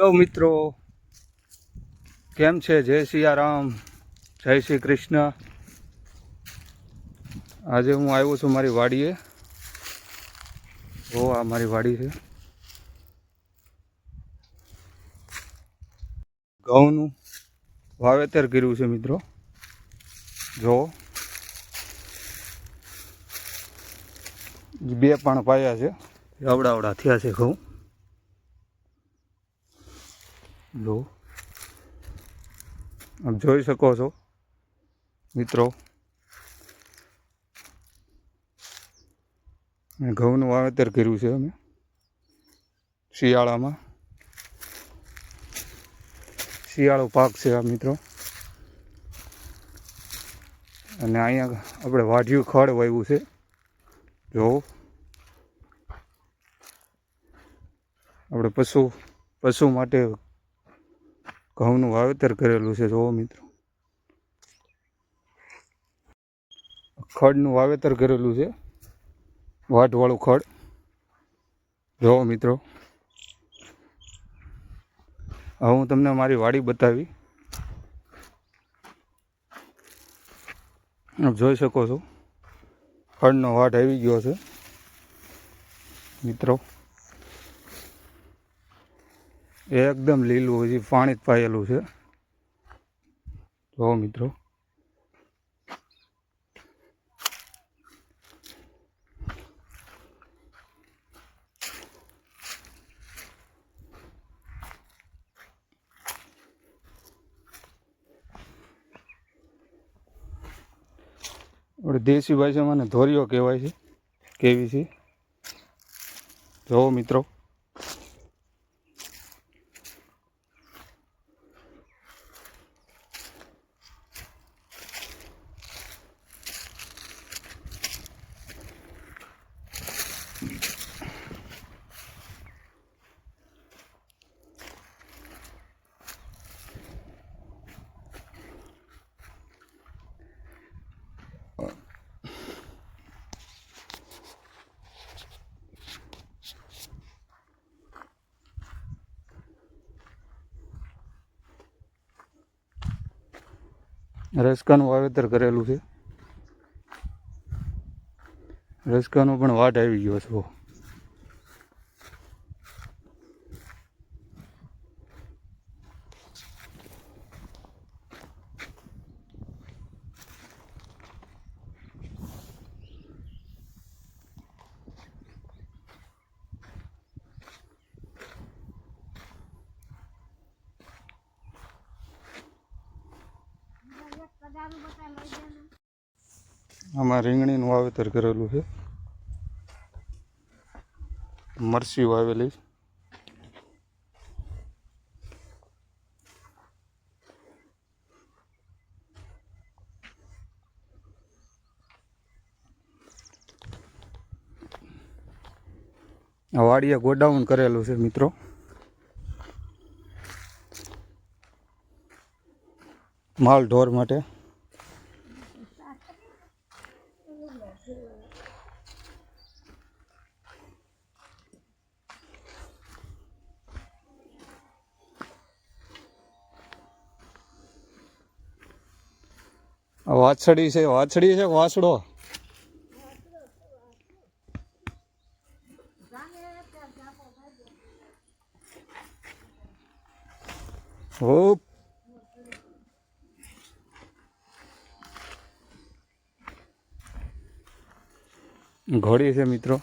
Hello મિત્રો, કેમ છે? જય સિયારામ. જય શ્રી કૃષ્ણ. આજે હું આવ્યો છું મારી વાડીએ. જો આ મારી વાડી છે. ઘઉંનું વાવેતર કર્યું છે મિત્રો. જો. બે પણ પાયા છે. અવડાવડા થયા છે ઘઉં. લો. આપ જોઈ શકો છો, મિત્રો. ઘઉંનું વાવેતર કર્યું છે અમે, શિયાળામાં. શિયાળો પાક છે આ, મિત્રો. અને અહીંયા આપણે વાઢિયું ખડ વાવ્યું છે. જો. આપણે પશુ પશુ માટે ઘઉંનું વાવેતર કરેલું છે, જુઓ મિત્રો. ખડનું વાવેતર કરેલું છે વાટવાળું ખડ. જુઓ મિત્રો. હવે હું તમને મારી વાડી બતાવી. આપ જોઈ શકો છો. ખડનો વાટ આવી ગયો છે. મિત્રો. એકદમ લીલું હજી પાણી જ પાયેલું છે. જો મિત્રો. આપણે દેશી ભાષામાં ધોરીઓ કહેવાય છે. કેવી છે? જોવો મિત્રો. રસકાનું વાવેતર કરેલું છે. રસકાનો પણ વાટ આવી ગયો છે આમાં રીંગણીનું વાવેતર કરેલું છે. મરસી વાવેલી વાડીએ ગોડાઉન કરેલું છે મિત્રો. માલ ઢોર માટે. વાછડી છે વાછડી છે વાછડો? ઓ ઘોડી છે મિત્રો.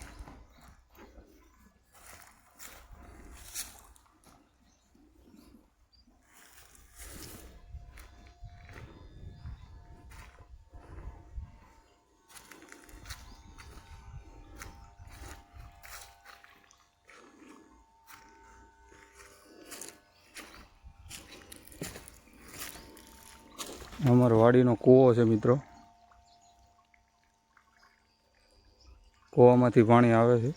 અમારો વાડીનો કૂવો છે મિત્રો. કૂવામાંથી પાણી આવે છે.